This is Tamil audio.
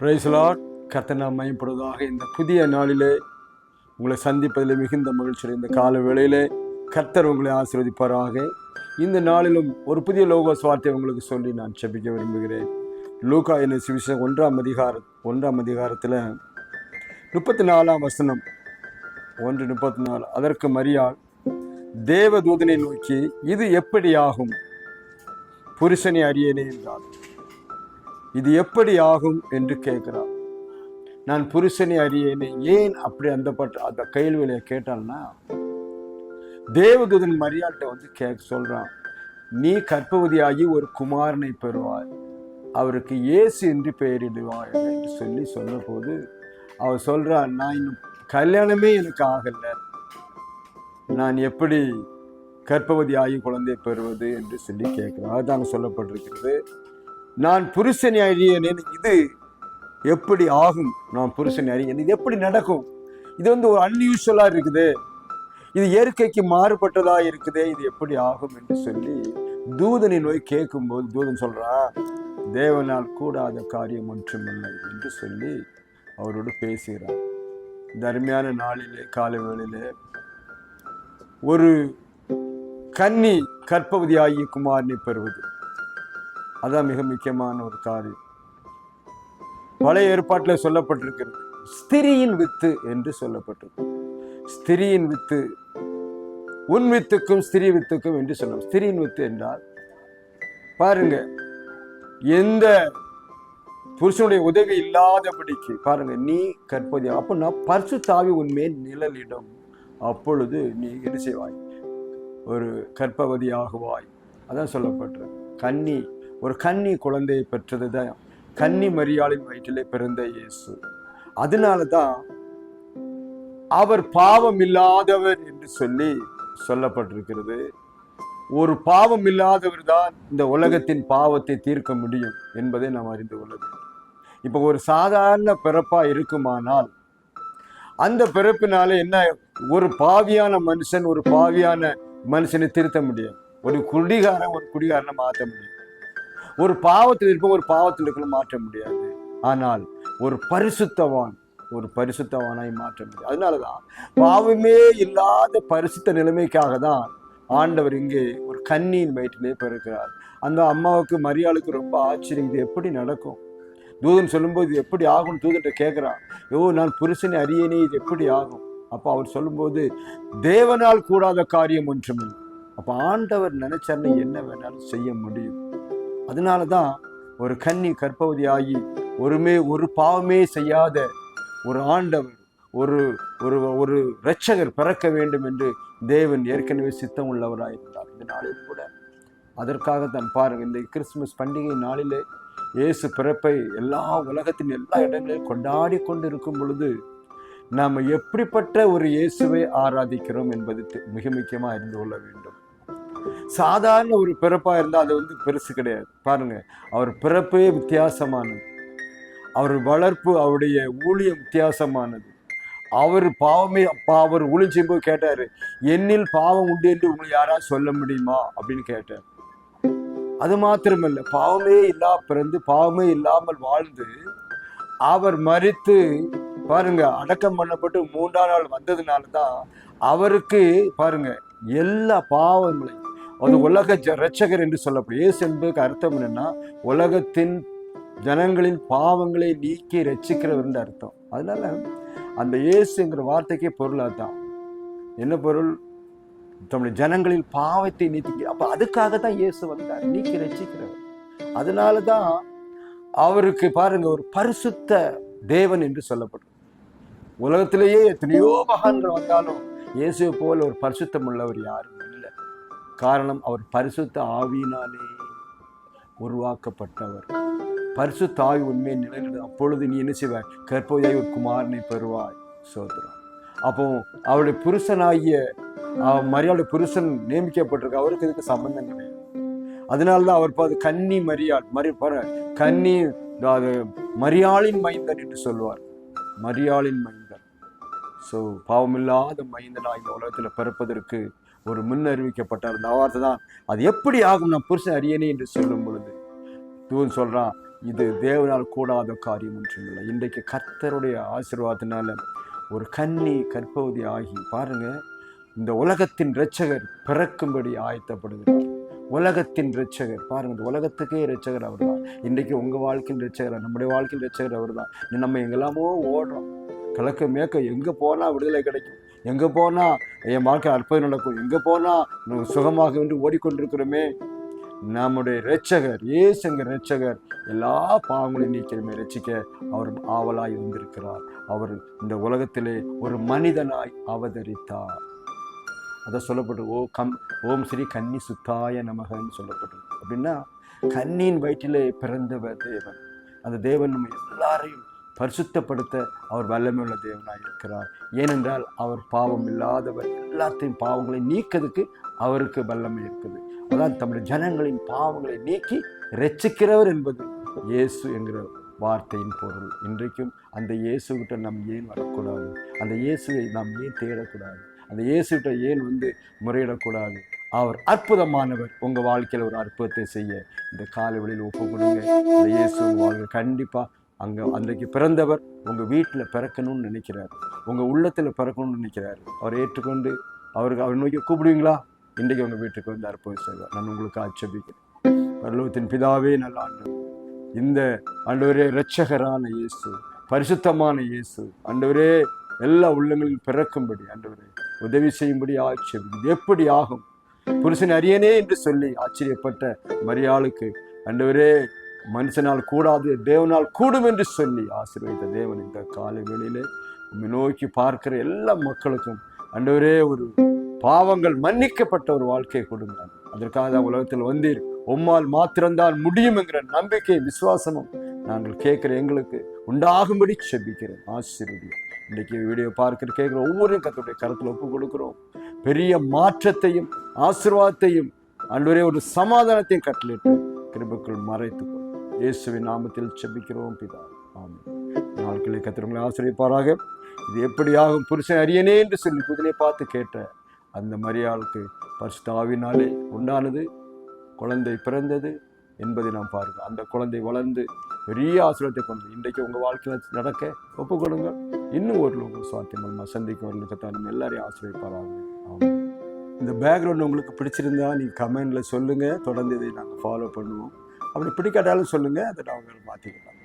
பிரைஸ்லாட் கர்த்தனா மயப்படுவதாக இந்த புதிய நாளிலே உங்களை சந்திப்பதில் மிகுந்த மகிழ்ச்சி இந்த கால வேளையிலே கர்த்தர் உங்களை ஆசீர்வதிப்பாராக. இந்த நாளிலும் ஒரு புதிய லோக சுவார்த்தை உங்களுக்கு சொல்லி நான் செபிக்க விரும்புகிறேன். லூகா என்ன சுவிசேஷம் ஒன்றாம் அதிகாரம் ஒன்றாம் அதிகாரத்தில் முப்பத்தி நாலாம் வசனம். ஒன்று முப்பத்தி நாலு அதற்கு மரியாள் தேவதூதனை நோக்கி இது எப்படியாகும்? புருஷனை அறியனே என்றார். இது எப்படி ஆகும் என்று கேட்கிறார். நான் புருஷனை அறியேனே ஏன் அப்படி அந்த பட்ட அந்த கேள்வியில கேட்டான்னா தேவதூதன் மரியாட்ட வந்து கேட்க சொல்றான் நீ கர்ப்பவதியாகி ஒரு குமாரனை பெறுவாய். அவருக்கு இயேசு என்று பெயரிடுவாய் என்று சொல்லி சொன்னபோது அவர் சொல்றான் நான் இன்னும் கல்யாணமே எனக்கு ஆகலை. நான் எப்படி கர்ப்பவதி ஆகி குழந்தை பெறுவது? என்று சொல்லி கேட்கிறேன் அதுதான் சொல்லப்பட்டிருக்கிறது. நான் புருஷனை அறியேனேன் இது எப்படி ஆகும்? நான் புருஷனை அறியேன். இது எப்படி நடக்கும்? இது வந்து ஒரு அன்யூஸ்வலா இருக்குது. இது இயற்கைக்கு மாறுபட்டதா இருக்குதே. இது எப்படி ஆகும் என்று சொல்லி தூதனை நோய் கேட்கும்போது தூதன் சொல்றா தேவனால் கூடாத காரியம் ஒன்றுமில்லை என்று சொல்லி அவரோடு பேசுகிறார். இந்த அருமையான நாளிலே காலை வேளையிலே ஒரு கன்னி கற்பவதி ஆகிய குமாரனை பெறுவது. அதான் மிக முக்கியமான ஒரு காரியம். பழைய ஏற்பாட்டில் சொல்லப்பட்டிருக்கிறது ஸ்திரியின் வித்து என்று சொல்லப்பட்டிருக்கு. ஸ்திரியின் வித்து உன் வித்துக்கும் ஸ்திரி வித்துக்கும் என்று சொல்லணும் ஸ்திரியின் வித்து என்றால் பாருங்க எந்த புருஷனுடைய உதவி இல்லாதபடிக்கு பாருங்க நீ கற்பதி அப்படின்னா பரிசு தாவி உன்மேல் நிழலிடும். அப்பொழுது நீ என்ன செய்வாய்? ஒரு கற்பவதி ஆகுவாய் அதான் சொல்லப்பட்டிருக்கு. கன்னி ஒரு கன்னி குழந்தையை பெற்றது தான். கன்னி மரியாளின் வயிற்றிலே பிறந்த இயேசு. அதனால தான் அவர் பாவம் இல்லாதவர் என்று சொல்லி சொல்லப்பட்டிருக்கிறது. ஒரு பாவம் இல்லாதவர் தான் இந்த உலகத்தின் பாவத்தை தீர்க்க முடியும் என்பதை நாம் அறிந்து கொள்ள வேண்டும். இப்போ ஒரு சாதாரண பிறப்பா இருக்குமானால் அந்த பிறப்பினால என்ன ஒரு பாவியான மனுஷன் ஒரு பாவியான மனுஷனை திருத்த முடியும் ஒரு குடிகாரன் ஒரு குடிகாரனை மாற்ற முடியும் ஒரு பாவத்தில் இருக்க ஒரு பாவத்தில் இருக்கிற மாற்ற முடியாது. ஆனால் ஒரு பரிசுத்தவான் ஒரு பரிசுத்தவானாய் மாற்ற முடியும் அதனாலதான் பாவமே இல்லாத பரிசுத்த நிலைமைக்காக தான் ஆண்டவர் இங்கே ஒரு கண்ணியின் வயிற்றிலே பிறக்கிறார். அந்த அம்மாவுக்கு மரியாளுக்கு ரொம்ப ஆச்சரியம். இது எப்படி நடக்கும்? தூதன் சொல்லும்போது இது எப்படி ஆகும்? தூதன்ட்ட கேட்குறான். ஓ நான் புருஷனை அறியனே இது எப்படி ஆகும்? அப்போ அவர் சொல்லும்போது தேவனால் கூடாத காரியம் ஒன்றுமில்லை. அப்போ ஆண்டவர் நினைச்சாருன்னு என்ன வேணாலும் செய்ய முடியும். அதனால தான் ஒரு கன்னி கற்பவதி ஆகி ஒருமே ஒரு பாவமே செய்யாத ஒரு ஆண்டவர் ஒரு ஒரு ஒரு இரட்சகர் பிறக்க வேண்டும் என்று தேவன் ஏற்கனவே சித்தம் உள்ளவராக இருந்தார். இந்த நாளில் கூட. அதற்காக தான் பாருங்கள் இந்த கிறிஸ்துமஸ் பண்டிகை நாளிலே இயேசு பிறப்பை எல்லா உலகத்தின் எல்லா இடங்களிலும் கொண்டாடி கொண்டு இருக்கும் பொழுது நாம் எப்படிப்பட்ட ஒரு இயேசுவை ஆராதிக்கிறோம் என்பது தெ- மிக முக்கியமாக அறிந்து கொள்ள வேண்டும். சாதாரண ஒரு பிறப்பாக இருந்தால் அது வந்து பெருசு கிடையாது. பாருங்க அவர் பிறப்பே வித்தியாசமானது. அவர் வளர்ப்பு அவருடைய ஊழியம் வித்தியாசமானது. அவர் பாவமே அப்பா அவர் ஊழியம் செய்யும்போது கேட்டாரு என்னில் பாவம் உண்டு என்று உங்களை யாராவது சொல்ல முடியுமா? அப்படின்னு கேட்டார். அது மாத்திரமல்ல பாவமே இல்லா பிறந்து பாவமே இல்லாமல் வாழ்ந்து அவர் மறித்து பாருங்க அடக்கம் பண்ணப்பட்டு மூன்றாம் நாள் வந்ததுனால தான் அவருக்கு பாருங்க எல்லா பாவங்களையும் அது உலக ஜ- என்று சொல்லப்படும். இயேசு என்பதுக்கு அர்த்தம் என்னன்னா உலகத்தின் ஜனங்களின் பாவங்களை நீக்கி ரட்சிக்கிறவர் அர்த்தம். அதனால அந்த இயேசுங்கிற வார்த்தைக்கே பொருள் அதுதான். என்ன பொருள்? தம்முடைய ஜனங்களின் பாவத்தை நீக்கி அப்ப அதுக்காக தான் இயேசு வந்தார். நீக்கி ரசிக்கிறவர் அதனால தான் அவருக்கு பாருங்க ஒரு பரிசுத்த தேவன் என்று சொல்லப்படும். உலகத்திலேயே எத்தனையோ மகான்கள் வந்தாலும் இயேசுவை போல ஒரு பரிசுத்தம் உள்ளவர் யாரும் காரணம் அவர் பரிசுத்த ஆவியினாலே உருவாக்கப்பட்டவர். பரிசுத்த ஆவி உண்மையை நிலைநிறும் அப்பொழுது நீ என்ன செய்வாய்? கற்போதையாய் ஒரு குமாரனை பெறுவாய் சோதரம். அப்போ அவருடைய புருஷனாகிய அஹ், மரியாதை புருஷன் நியமிக்கப்பட்டிருக்க அவருக்கு இதுக்கு சம்பந்தம் கிடையாது அதனால்தான் அவர் பார்த்து கன்னி மரியாள் மரி கன்னி அது மரியாளின் மைந்தன் என்று சொல்வார் மரியாளின் மைந்தன். ஸோ பாவமில்லாத மைந்தனாக இந்த உலகத்தில் பிறப்பதற்கு ஒரு முன் அறிவிக்கப்பட்ட அந்த வார்த்தை தான். அது எப்படி ஆகும் நான் புருஷன் அறியனே என்று சொல்லும் பொழுது? தூன் சொல்கிறான் இது தேவனால் கூடாத காரியம் ஒன்றுமில்லை இன்றைக்கு கர்த்தருடைய ஆசீர்வாதத்தினால ஒரு கன்னி கற்பவதி ஆகி பாருங்க இந்த உலகத்தின் இரட்சகர் பிறக்கும்படி ஆயத்தப்படுகிறார். உலகத்தின் இரட்சகர் பாருங்க இந்த உலகத்துக்கே இரட்சகர் அவர் தான் இன்றைக்கு உங்கள் வாழ்க்கையின் இரட்சகர் நம்முடைய வாழ்க்கையின் இரட்சகர் அவர் தான் நம்ம எங்கெல்லாமோ ஓடுறோம். கிழக்கு மேற்க எங்கே போனால் விடுதலை கிடைக்கும். எங்கே போனால் என் வாழ்க்கை அற்புதம் நடக்கும்? எங்கே போனால் சுகமாக என்று ஓடிக்கொண்டிருக்கிறோமே? நம்முடைய இரட்சகர் இயேசுங்கிற இரட்சகர் எல்லா பாவங்களையும் நீக்கிறமே ரட்சிக்க அவர் ஆவலாய் வந்திருக்கிறார். அவர் இந்த உலகத்திலே ஒரு மனிதனாய் அவதரித்தார். அதை சொல்லப்பட்டு ஓ கம் ஓம் ஸ்ரீ கன்னி சுத்தாய நமகன்னு சொல்லப்பட்டது. அப்படின்னா கன்னியின் வயிற்றிலே பிறந்தவர் தேவன். அந்த தேவன் நம்ம எல்லாரையும் பரிசுத்தப்படுத்த அவர் வல்லமையுள்ள தேவனாக இருக்கிறார். ஏனென்றால் அவர் பாவம் இல்லாதவர் எல்லாத்தையும் பாவங்களை நீக்கிறதுக்கு அவருக்கு வல்லமை இருக்குது. அதான் தம்முடைய ஜனங்களின் பாவங்களை நீக்கி ரட்சிக்கிறவர் என்பது இயேசு என்கிற வார்த்தையின் பொருள். இன்றைக்கும் அந்த இயேசுகிட்ட நாம் ஏன் வரக்கூடாது? அந்த இயேசுவை நாம் ஏன் தேடக்கூடாது? அந்த இயேசுகிட்ட ஏன் வந்து முறையிடக்கூடாது? அவர் அற்புதமானவர். உங்கள் வாழ்க்கையில் ஒரு அற்புதத்தை செய்ய இந்த காலை வழியில் ஒப்பு கொடுங்க இந்த இயேசு வாழ்க்கை கண்டிப்பாக அங்கே அன்றைக்கு பிறந்தவர் உங்கள் வீட்டில் பிறக்கணும்னு நினைக்கிறார். உங்கள் உள்ளத்தில் பிறக்கணும்னு நினைக்கிறார். அவர் ஏற்றுக்கொண்டு அவருக்கு அவர் நோக்கி கூப்பிடுவீங்களா? இன்றைக்கு உங்கள் வீட்டுக்கு வந்து அற்புதம் செய்வார். நான் உங்களுக்கு ஆட்சேபிக்கிறேன். பரலோகத்தின் பிதாவே நல்ல ஆண்டவர். இந்த ஆண்டவரே இரட்சகரான இயேசு பரிசுத்தமான இயேசு ஆண்டவரே எல்லா உள்ளங்களிலும் பிறக்கும்படி ஆண்டவரே உதவி செய்யும்படி ஆட்சேபி எப்படி ஆகும்? புருஷன் அறியனே என்று சொல்லி ஆச்சரியப்பட்ட மரியாளுக்கு ஆண்டவரே மனுஷனால் கூடாது தேவனால் கூடும் என்று சொல்லி ஆசீர்வதித்த தேவன் இந்த காலங்களிலே உண்மை நோக்கி பார்க்கிற எல்லா மக்களுக்கும் அண்டவரே ஒரு பாவங்கள் மன்னிக்கப்பட்ட ஒரு வாழ்க்கையை கொடுங்க அதற்காக தான் உலகத்தில் வந்தீர். உம்மால் மாத்திரம்தான் முடியும் என்கிற நம்பிக்கை விசுவாசமும் நாங்கள் கேட்குற எங்களுக்கு உண்டாகும்படி செபிக்கிறேன். ஆசீர்வதி இன்றைக்கு வீடியோ பார்க்கிற கேட்குற ஒவ்வொரு கத்துடைய கருத்தில் ஒப்பு கொடுக்கிறோம். பெரிய மாற்றத்தையும் ஆசீர்வாதத்தையும் அன்றுவரே ஒரு சமாதானத்தையும் கட்டளிட்டு கிருபுக்குள் மறைத்து இயேசுவின் நாமத்தில் செபிக்கிறோம் பிதா. ஆமாம் நாட்களை கத்திரங்களை ஆசிரியப்பாராக இது எப்படியாகும் புருஷன் அரியனே என்று சொல்லி புதினை பார்த்து கேட்ட அந்த மரியாளுக்கு பரிசுத்தாவினாலே உண்டானது. குழந்தை பிறந்தது என்பதை நாம் பாருங்கள். அந்த குழந்தை வளர்ந்து பெரிய ஆசிரியத்தை கொண்டு இன்றைக்கு உங்கள் வாழ்க்கையில் நடக்க ஒப்புக்கொடுங்க இன்னும் ஒரு லோகம் சுவாத்தியம் மூலமாக சந்திக்க வரலுக்கு நம்ம எல்லாரையும் ஆசிரியப்பாராங்க ஆமாம் இந்த பேக்ரவுண்ட் உங்களுக்கு பிடிச்சிருந்தா நீங்கள் கமெண்டில் சொல்லுங்கள் தொடர்ந்து இதை நாங்கள் ஃபாலோ பண்ணுவோம். அப்படி பிடிக்காட்டாலும் சொல்லுங்கள் அதை நாங்கள் மாற்றிக்கலாம்